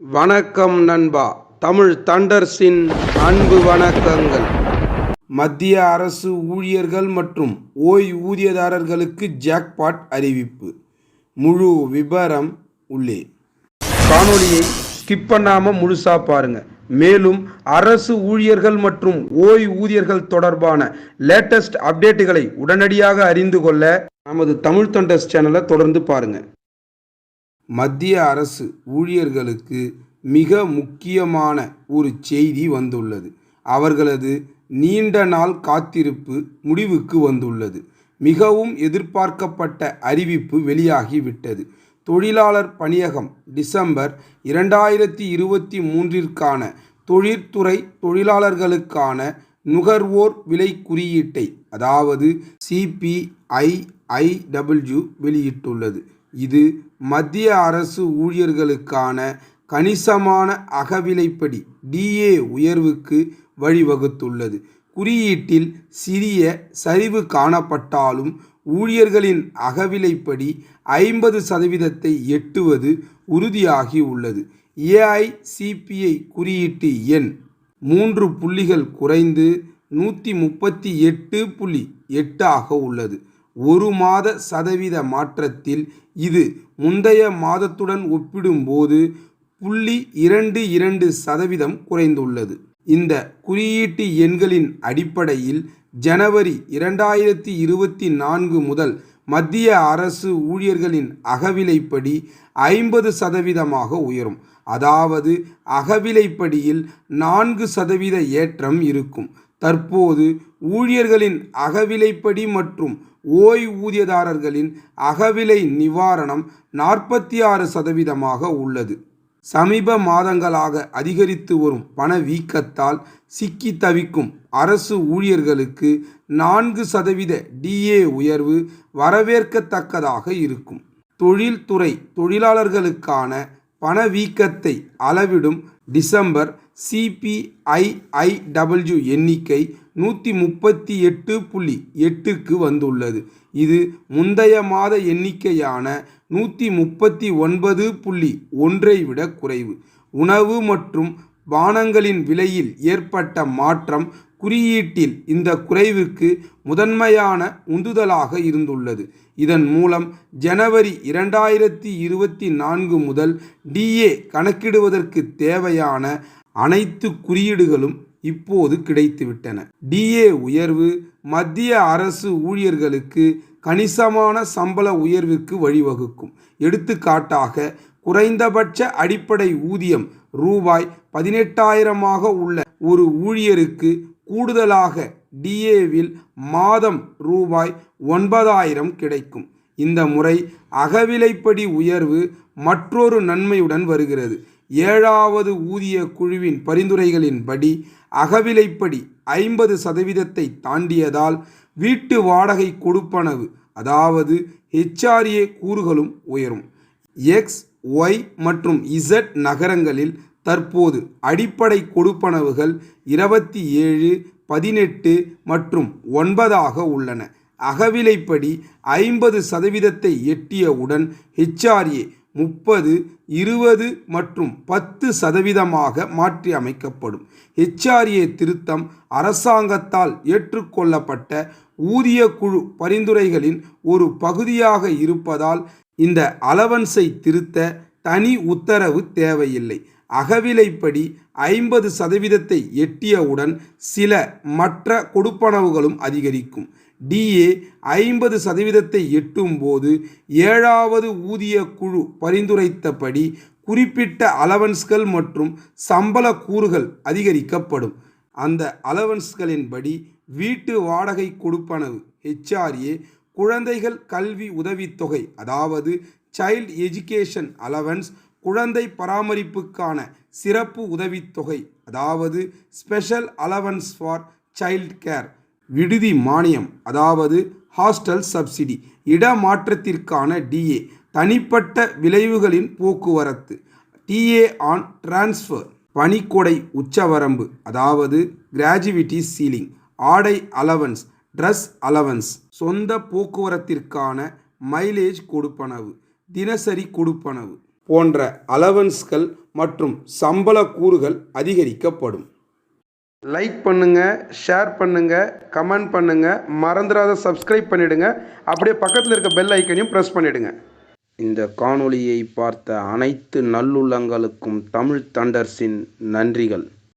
வணக்கம் நண்பா. தமிழ் தண்டர்ஸின் அன்பு வணக்கங்கள். மத்திய அரசு ஊழியர்கள் மற்றும் ஓய்வூதியதாரர்களுக்கு ஜாக்பாட் அறிவிப்பு. முழு விபரம் உள்ளே. காணொலியை ஸ்கிப் பண்ணாமல் முழுசாக பாருங்கள் மேலும் அரசு ஊழியர்கள் மற்றும் ஓய்வூதியர்கள் தொடர்பான லேட்டஸ்ட் அப்டேட்டுகளை உடனடியாக அறிந்து கொள்ள நமது தமிழ் தொண்டர்ஸ் சேனலை தொடர்ந்து பாருங்கள் மத்திய அரசு ஊழியர்களுக்கு மிக முக்கியமான ஒரு செய்தி வந்துள்ளது. அவர்களது நீண்ட நாள் காத்திருப்பு முடிவுக்கு வந்துள்ளது. மிகவும் எதிர்பார்க்கப்பட்ட அறிவிப்பு வெளியாகிவிட்டது. தொழிலாளர் பணியகம் டிசம்பர் இரண்டாயிரத்தி இருபத்தி மூன்றிற்கான தொழிற்துறை தொழிலாளர்களுக்கான நுகர்வோர் விலை குறியீட்டை அதாவது சிபிஐஐடபிள்யூ வெளியிட்டுள்ளது. இது மத்திய அரசு ஊழியர்களுக்கான கணிசமான அகவிலைப்படி டிஏ உயர்வுக்கு வழிவகுத்துள்ளது. குறியீட்டில் சிறிய சரிவு காணப்பட்டாலும் ஊழியர்களின் அகவிலைப்படி ஐம்பது சதவீதத்தை எட்டுவது உறுதியாகி உள்ளது. ஏஐசிபிஐ குறியீட்டு எண் மூன்று புள்ளிகள் குறைந்து நூற்றி முப்பத்தி எட்டு புள்ளி எட்டாக உள்ளது. ஒரு மாத சதவீத மாற்றத்தில் இது முந்தைய மாதத்துடன் ஒப்பிடும்போது புள்ளி இரண்டு இரண்டு சதவீதம் குறைந்துள்ளது. இந்த குறியீட்டு எண்களின் அடிப்படையில் ஜனவரி இரண்டாயிரத்தி இருபத்தி நான்கு முதல் மத்திய அரசு ஊழியர்களின் அகவிலைப்படி ஐம்பது சதவீதமாக உயரும். அதாவது அகவிலைப்படியில் நான்கு சதவீத ஏற்றம் இருக்கும். தற்போது ஊழியர்களின் அகவிலைப்படி மற்றும் ஓய்வூதியதாரர்களின் அகவிலை நிவாரணம் நாற்பத்தி ஆறு சதவீதமாக உள்ளது. சமீப மாதங்களாக அதிகரித்து வரும் பணவீக்கத்தால் சிக்கி தவிக்கும் அரசு ஊழியர்களுக்கு நான்கு சதவீத டிஏ உயர்வு வரவேற்கத்தக்கதாக இருக்கும். தொழில்துறை தொழிலாளர்களுக்கான பணவீக்கத்தை அளவிடும் டிசம்பர் சிபிஐஐடபிள்யூ எண்ணிக்கை நூற்றி முப்பத்தி எட்டு புள்ளி எட்டுக்கு வந்துள்ளது. இது முந்தைய மாத எண்ணிக்கையான நூற்றி முப்பத்தி ஒன்பது புள்ளி ஒன்றை விட குறைவு. உணவு மற்றும் பானங்களின் விலையில் ஏற்பட்ட மாற்றம் குறியீட்டில் இந்த குறைவுக்கு முதன்மையான உந்துதலாக இருந்துள்ளது. இதன் மூலம் ஜனவரி இரண்டாயிரத்தி இருபத்தி நான்கு முதல் டிஏ கணக்கிடுவதற்கு தேவையான அனைத்து குறியீடுகளும் இப்போது கிடைத்துவிட்டன. டிஏ உயர்வு மத்திய அரசு ஊழியர்களுக்கு கணிசமான சம்பள உயர்விற்கு வழிவகுக்கும். எடுத்துக்காட்டாக குறைந்தபட்ச அடிப்படை ஊதியம் ரூபாய் பதினெட்டாயிரமாக உள்ள ஒரு ஊழியருக்கு கூடுதலாக டிஏவில் மாதம் ரூபாய் ஒன்பதாயிரம் கிடைக்கும். இந்த முறை அகவிலைப்படி உயர்வு மற்றொரு நன்மையுடன் வருகிறது. ஏழாவது ஊதிய குழுவின் பரிந்துரைகளின்படி அகவிலைப்படி ஐம்பது சதவீதத்தை தாண்டியதால் வீட்டு வாடகை கொடுப்பனவு அதாவது ஹெச்ஆர்ஏ கூறுகளும் உயரும். எக்ஸ் ஒய் மற்றும் இசட் நகரங்களில் தற்போது அடிப்படை கொடுப்பனவுகள் இருபத்தி ஏழு பதினெட்டு மற்றும் ஒன்பதாக உள்ளன. அகவிலைப்படி ஐம்பது சதவீதத்தை எட்டியவுடன் ஹெச்ஆர்ஏ முப்பது இருபது மற்றும் பத்து சதவீதமாக மாற்றி அமைக்கப்படும். ஹெச்ஆர்ஏ திருத்தம் அரசாங்கத்தால் ஏற்றுக்கொள்ளப்பட்ட ஊதிய குழு பரிந்துரைகளின் ஒரு பகுதியாக இருப்பதால் இந்த அலவன்ஸை திருத்த தனி உத்தரவு தேவையில்லை. அகவிலைப்படி ஐம்பது சதவீதத்தை எட்டியவுடன் சில மற்ற கொடுப்பனவுகளும் அதிகரிக்கும். டிஏ ஐம்பது சதவீதத்தை எட்டும்போது ஏழாவது ஊதிய குழு பரிந்துரைத்தபடி குறிப்பிட்ட அலவன்ஸ்கள் மற்றும் சம்பள கூறுகள் அதிகரிக்கப்படும். அந்த அலவன்ஸ்களின்படி வீட்டு வாடகை கொடுப்பனவு ஹெச்ஆர்ஏ குழந்தைகள் கல்வி உதவித்தொகை அதாவது சைல்ட் எஜுகேஷன் அலவன்ஸ் குழந்தை பராமரிப்புக்கான சிறப்பு உதவித்தொகை அதாவது special allowance for child care விடுதி மானியம் அதாவது ஹாஸ்டல் சப்சிடி இடமாற்றத்திற்கான டிஏ தனிப்பட்ட விளைவுகளின் போக்குவரத்து டிஏ ஆன் டிரான்ஸ்ஃபர் பணிக்கொடை உச்சவரம்பு அதாவது கிராஜுவிட்டி சீலிங் ஆடை அலவன்ஸ் ட்ரெஸ் அலவன்ஸ் சொந்த போக்குவரத்திற்கான மைலேஜ் கொடுப்பனவு தினசரி கொடுப்பனவு போன்ற அலவன்ஸ்கள் மற்றும் சம்பள கூறுகள் அதிகரிக்கப்படும். லைக் பண்ணுங்க ஷேர் பண்ணுங்க கமெண்ட் பண்ணுங்க மறந்துடாத சப்ஸ்கிரைப் பண்ணிடுங்க. அப்படியே பக்கத்தில் இருக்க பெல் ஐக்கனையும் ப்ரெஸ் பண்ணிடுங்க. இந்த காணொளியை பார்த்த அனைத்து நல்லுள்ளங்களுக்கும் தமிழ் தண்டர்ஸின் நன்றிகள்.